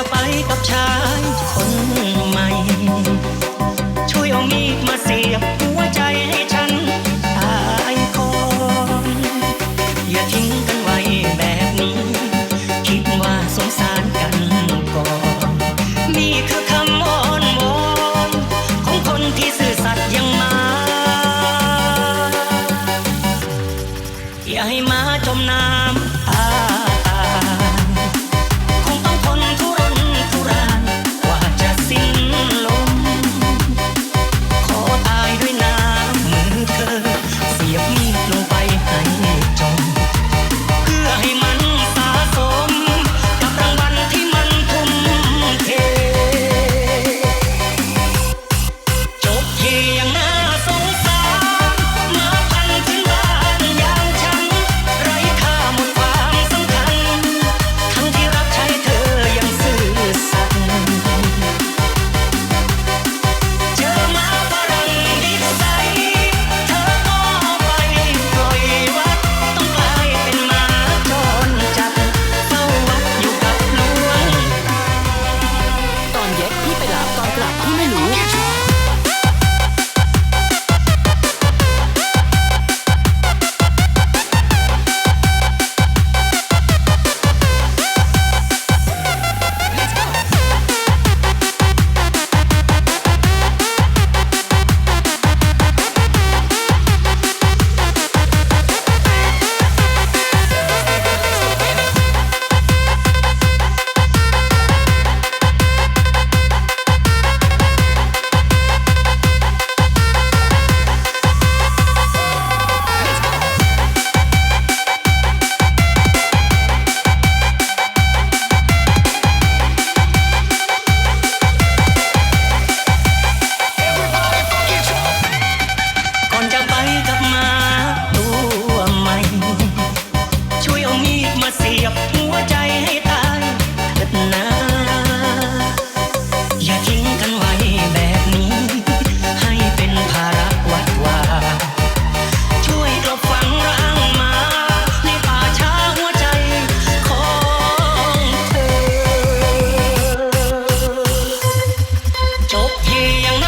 จะไปกับชายคนใหม่ ช่วยเอามีดมาเสียบหัวใจให้ฉัน จบที่ยัง